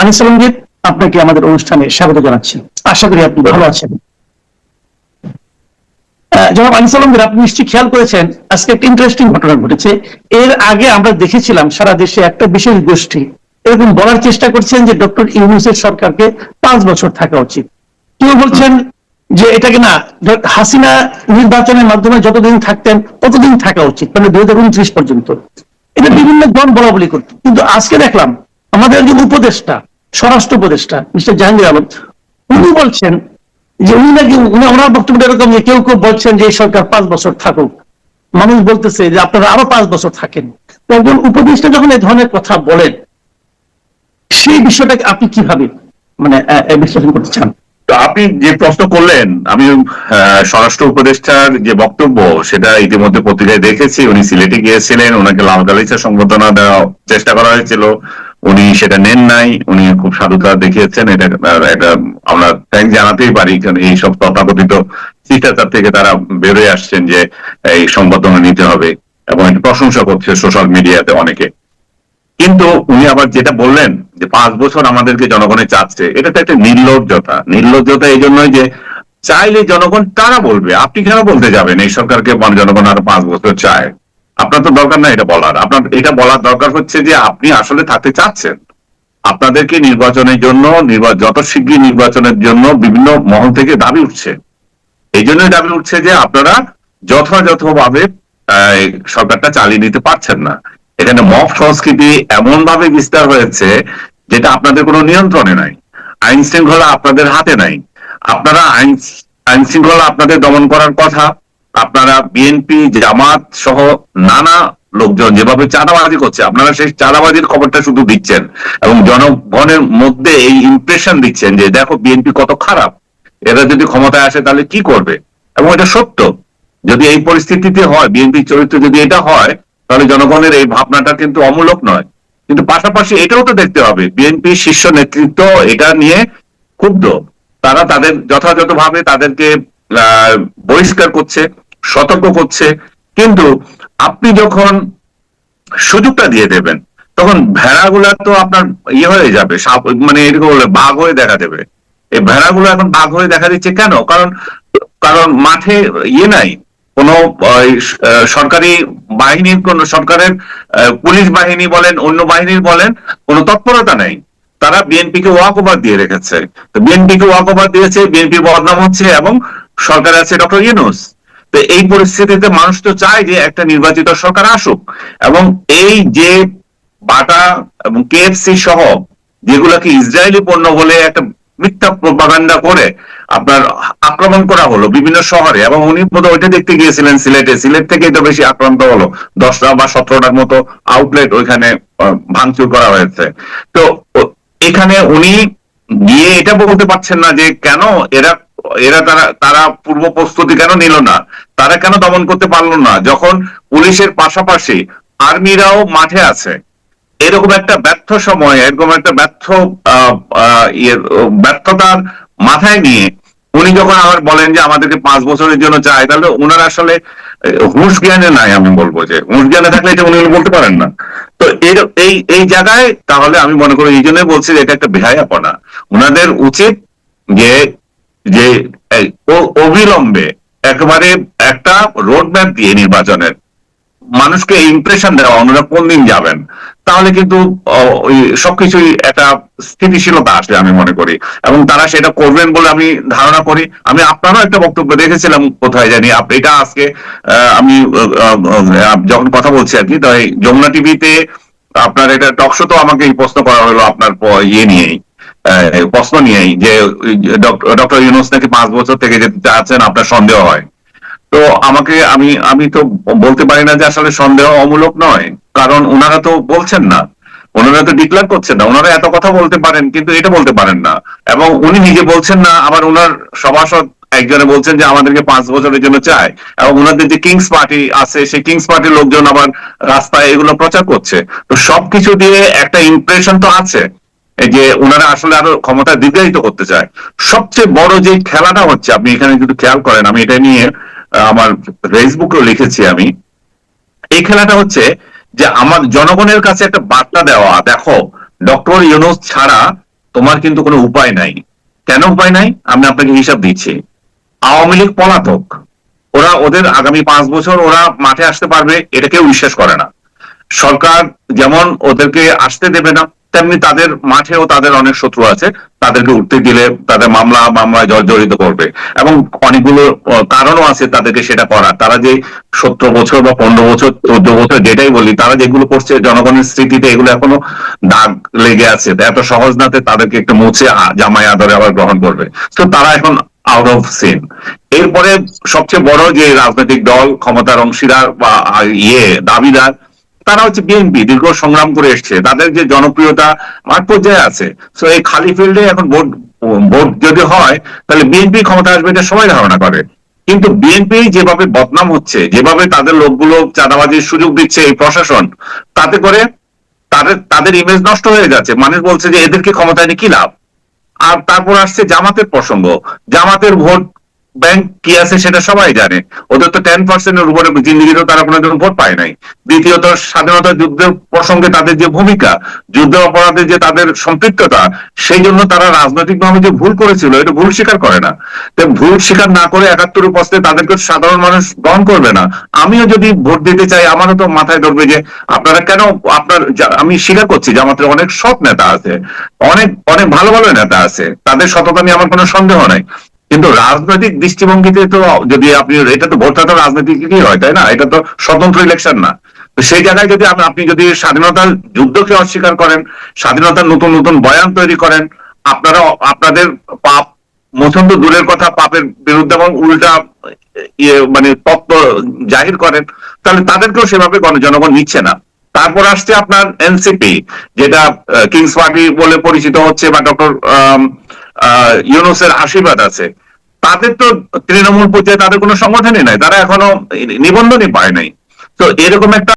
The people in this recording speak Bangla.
আনিস আপনাকে আমাদের অনুষ্ঠানে স্বাগত জানাচ্ছি। আশা করি আপনি ভালো আছেন। আপনি নিশ্চয়ই খেয়াল করেছেন, আজকে একটা ইন্টারেস্টিং ঘটনা ঘটেছে। এর আগে আমরা দেখেছিলাম সারা দেশে একটা বিশেষ গোষ্ঠী। এরকম বলার চেষ্টা করছেন যে ডক্টর ইউনুসের সরকারকে পাঁচ বছর থাকা উচিত। কেউ বলছেন যে এটাকে না হাসিনা নির্বাচনের মাধ্যমে যতদিন থাকতেন, ততদিন থাকা উচিত। মানে দুই হাজার উনত্রিশ পর্যন্ত। এটা বিভিন্ন জন বলা বলি করত। কিন্তু আজকে দেখলাম আমাদের একজন উপদেষ্টা, স্বরাষ্ট্র উপদেষ্টা, মিস্টার জাহাঙ্গীর আলম, উনি বলছেন যে উনি নাকি, উনি- ওনার বক্তব্যটা এরকম যে কেউ কেউ বলছেন যে এই সরকার পাঁচ বছর থাকুক। মানুষ বলতেছে যে আপনারা আরও পাঁচ বছর থাকেন। একজন উপদেষ্টা যখন এই ধরনের কথা বলেন, সেই বিষয়টাকে আপনি কীভাবে মানে বিশ্লেষণ করতে চান? আপনি যে প্রশ্ন করলেন, আমি স্বরাষ্ট্র উপদেষ্টার যে বক্তব্য, সেটা ইতিমধ্যে পত্রিকায় দেখেছি। উনি সিলেটে গিয়েছিলেন, ওনাকে লাল গালিচা সংবর্ধনা দেওয়ার চেষ্টা করা হয়েছিল। উনি সেটা নেন নাই, উনি খুব সাধুতা দেখিয়েছেন, এটা এটা আমরা থ্যাংক জানাতেই পারি, কারণ এইসব তথাকথিত শিষ্টাচার থেকে তারা বেরোয় আসছেন যে এই সংবর্ধনা নিতে হবে এবং প্রশংসা করছে সোশ্যাল মিডিয়াতে অনেকে। কিন্তু উনি আবার যেটা বললেন যে পাঁচ বছর আমাদেরকে জনগণে চাচ্ছে, এটা তো একটা নির্লজ্জতা। নির্লজ্জতা এই জন্যই যে চাইলে জনগণ তারা বলবে? আপনি কেন বলতে যাবেন এই সরকারকে মানে জনগণ আরও পাঁচ বছর চায়? আপনার তো দরকার না এটা বলার। আপনার এটা বলার দরকার হচ্ছে যে আপনি আসলে থাকতে চাচ্ছেন। আপনাদেরকে নির্বাচনের জন্য যত শীঘ্রই নির্বাচনের জন্য বিভিন্ন মহল থেকে দাবি উঠছে। এই জন্যই দাবি উঠছে যে আপনারা যথাযথভাবে সরকারটা চালিয়ে নিতে পারছেন না। এখানে মব সংস্কৃতি এমন ভাবে বিস্তার হয়েছে যেটা আপনাদের কোনো নিয়ন্ত্রণে নাই। আইন শৃঙ্খলা আপনাদের হাতে নাই। আপনারা আইন আইন শৃঙ্খলা আপনাদের দমন করার কথা আপনারা বিএনপি জামাত সহ নানা লোকজন যেভাবে চাঁদাবাজি করছে, আপনারা সেই চাঁদাবাজির খবরটা শুধু দিচ্ছেন এবং জনগণের মধ্যে এই ইমপ্রেশন দিচ্ছেন যে দেখো বিএনপি কত খারাপ। এরা যদি ক্ষমতায় আসে তাহলে কি করবে? এবং এটা সত্য। যদি এই পরিস্থিতিতে হয় বিএনপির চরিত্র যদি এটা হয়, তাহলে জনগণের এই ভাবনাটা কিন্তু অমূলক নয়। কিন্তু পাশাপাশি এটাও তো দেখতে হবে বিএনপি শীর্ষ নেতৃত্ব এটা নিয়ে ক্ষুব্ধ। তারা তাদের যথাযথভাবে তাদেরকে বহিষ্কার করছে। সতর্ক করছে। কিন্তু আপনি যখন সুযোগটা দিয়ে দেবেন, তখন ভেড়াগুলা তো আপনার ইয়ে হয়ে যাবে মানে এরকম বলে বাঘ হয়ে দেখা দেবে। এই ভেড়াগুলো এখন বাঘ হয়ে দেখা দিচ্ছে কেন? কারণ কারণ মাঠে ইয়ে নাই। কোন সরকারি বাহিনীর কোন সরকারের পুলিশ বাহিনী বলেন, অন্য বাহিনীর বলেন, কোনো তৎপরতা নেই। তারা বিএনপি কে ওয়াক ওভার দিয়ে রেখেছে। তো বিএনপি কে ওয়াক ওভার দিয়েছে বিএনপি বদনাম হচ্ছে এবং সরকার আছে ডক্টর ইউনুস। তো এই পরিস্থিতিতে মানুষ তো চায় যে একটা নির্বাচিত সরকার আসুক। এবং এই যে বাটা এবং কেএফসি সহ যেগুলোকে ইসরায়েলি পণ্য বলে একটা মিথ্যা প্রপাগান্ডা করে আপনার আক্রমণ করা হলো বিভিন্ন শহরে এবং উনি বোধহয় ওইটা দেখতে গিয়েছিলেন সিলেটে। সিলেট থেকেই তো বেশি আক্রান্ত হলো। দশটা বা সতেরোটার মতো আউটলেট ওইখানে ভাঙচুর করা হয়েছে। তো এখানে উনি গিয়ে এটা বলতে পারছেন না যে কেন এরা এরা তারা তারা পূর্ব প্রস্তুতি কেন নিল না? তারা কেন দমন করতে পারল না? যখন পুলিশের পাশাপাশি আর্মিরাও মাঠে আছে। এরকম একটা ব্যর্থ সময়, এরকম একটা ব্যর্থ ব্যর্থতার মাথায় নিয়ে উনি যখন আবার বলেন যে আমাদেরকে পাঁচ বছরের জন্য চাই, তাহলে ওনার আসলে হুঁশ জ্ঞানে নাই আমি বলব যে, হুঁশ জ্ঞানে থাকলে এটা উনি বলতে পারেন না। তো এই এই জায়গায় তাহলে আমি মনে করি, এই জন্যই বলছি যে এটা একটা বেহায়াপনা। ওনাদের উচিত যে যে অবিলম্বে একেবারে একটা রোড ম্যাপ দিয়ে নির্বাচনের মানুষকে ইমপ্রেশন দেওয়া, ওনারা কোন দিন যাবেন? তাহলে কিন্তু ওই সবকিছুই একটা স্থিতিশীলতা আসবে আমি মনে করি। এবং তারা সেটা করবেন বলে আমি ধারণা করি। আমি আপনারও একটা বক্তব্য দেখেছিলাম কোথায় জানি এটা আজকে আমি যখন কথা বলছি আর কি তাই যমুনা টিভিতে আপনার এটা টকশো তো আমাকে প্রশ্ন করা হলো আপনার ইয়ে নিয়েই। প্রশ্ন নিয়েই যে, ডক্টর ইউনুস নাকি পাঁচ বছর থেকে যেতে চাচ্ছেন, আপনার সন্দেহ হয়। তো আমাকে, আমি আমি তো বলতে পারি না যে আসলে সন্দেহ অমূলক নয়, কারণ ওনারা তো বলছেন না। ওনারা তো ডিক্লেয়ার করছেন না, ওনারা এত কথা বলতে পারেন, কিন্তু এটা বলতে পারেন না। এবং উনি নিজে বলছেন না, আবার ওনার সভাসদ একজনে বলছেন যে আমাদেরকে পাঁচ বছরের জন্য চায়। এবং ওনাদের যে কিংস পার্টি আছে, সেই কিংস পার্টির লোকজন আবার রাস্তায় এগুলো প্রচার করছে। তো সবকিছু দিয়ে একটা ইমপ্রেশন তো আছে। যে ওনারা আসলে আরও ক্ষমতা দীর্ঘায়িত করতে চায়। সবচেয়ে বড় যে খেলাটা হচ্ছে, আপনি এখানে যদি খেয়াল করেন, আমি এটা নিয়ে আমার ফেসবুকেও লিখেছি আমি। এই খেলাটা হচ্ছে যে আমার জনগণের কাছে একটা বার্তা দেওয়া, দেখো, ডক্টর ইউনুস ছাড়া তোমার কিন্তু কোনো উপায় নাই। কেন উপায় নাই? আমি আপনাকে হিসাব দিচ্ছি। আওয়ামী লীগ পলাতক। ওরা ওদের আগামী পাঁচ বছর ওরা মাঠে আসতে পারবে, এটা কেউ বিশ্বাস করে না। সরকার যেমন ওদেরকে আসতে দেবে না তেমনি তাদের মাঠেও তাদের অনেক শত্রু আছে। তাদেরকে উঠতে দিলে তাদের মামলা মামলায় জর্জরিত করবে। এবং অনেকগুলো কারণও আছে তাদেরকে সেটা করার। তারা যে সতেরো বছর বা পনেরো বছর, চোদ্দ বছর যেটাই বলি, তারা যেগুলো করছে, জনগণের স্মৃতিতে এগুলো এখনও দাগ লেগে আছে। এত সহজ নাতে তাদেরকে একটু মুছে জামাই আদরে আবার গ্রহণ করবে। তো তারা এখন আউট অফ সিন এরপরে সবচেয়ে বড় যে রাজনৈতিক দল, ক্ষমতার অংশীদার বা ইয়ে দাবিদার তারা হচ্ছে বিএনপি দীর্ঘ সংগ্রাম করে এসছে। তাদের যে জনপ্রিয়তা মাঠ পর্যায়ে আছে। তো এই খালি ফিল্ডে এখন ভোট ভোট যদি হয়, তাহলে বিএনপি ক্ষমতা আসবে এটা সবাই ধারণা করে। কিন্তু বিএনপি যেভাবে বদনাম হচ্ছে, যেভাবে তাদের লোকগুলো চাঁদাবাজির সুযোগ দিচ্ছে এই প্রশাসন, তাতে করে তাদের তাদের ইমেজ নষ্ট হয়ে যাচ্ছে। মানুষ বলছে যে, এদেরকে ক্ষমতায় নিয়ে কি লাভ? আর তারপর আসছে জামাতের প্রসঙ্গ। জামাতের ভোট ব্যাংক কি আছে সেটা সবাই জানে। ওদের তো টেন পার্সেন্টের উপরে জিন্দিগিতেও তারা কোনোদিন ভোট পায় নাই। দ্বিতীয়ত, স্বাধীনতা যুদ্ধের প্রসঙ্গে তাদের যে ভূমিকা, যুদ্ধ অপরাধে যে তাদের সম্পৃক্ততা, সেই জন্য তারা রাজনৈতিকভাবে যে ভুল করেছিল, এটা ভুল স্বীকার করে না। ভুল স্বীকার না করে একাত্তর উপস্থিত তাদেরকে সাধারণ মানুষ গ্রহণ করবে না। আমিও যদি ভোট দিতে চাই, আমারও তো মাথায় ধরবে যে, আপনারা কেন আপনার আমি স্বীকার করছি যে আমাদের অনেক সৎ নেতা আছে, অনেক অনেক ভালো ভালো নেতা আছে, তাদের সততা নিয়ে আমার কোনো সন্দেহ নাই। কিন্তু রাজনৈতিক দৃষ্টিভঙ্গিতে তো, যদি আপনি, এটা তো ভোটটা তো হয়, তাই না? এটা তো স্বতন্ত্র ইলেকশন না। সেই জায়গায় যদি আপনি- যদি স্বাধীনতার যুদ্ধকে অস্বীকার করেন, স্বাধীনতার নতুন নতুন বয়ান তৈরি করেন, আপনারা, আপনাদের পাপ মোচন দূরের কথা, পাপের বিরুদ্ধে এবং উল্টা ইয়ে মানে তত্ত্ব জাহির করেন, তাহলে তাদেরকেও সেভাবে গণ- জনগণ নিচ্ছে না। তারপর আসছে আপনার এনসিপি, যেটা কিংস পার্টি বলে পরিচিত হচ্ছে, বা ডক্টর ইউনুসের আশীর্বাদ আছে। তাদের তো তৃণমূল পর্যায়ে তাদের কোনো সংগঠনই নাই। তারা এখনও নিবন্ধনই পায় নাই। তো এরকম একটা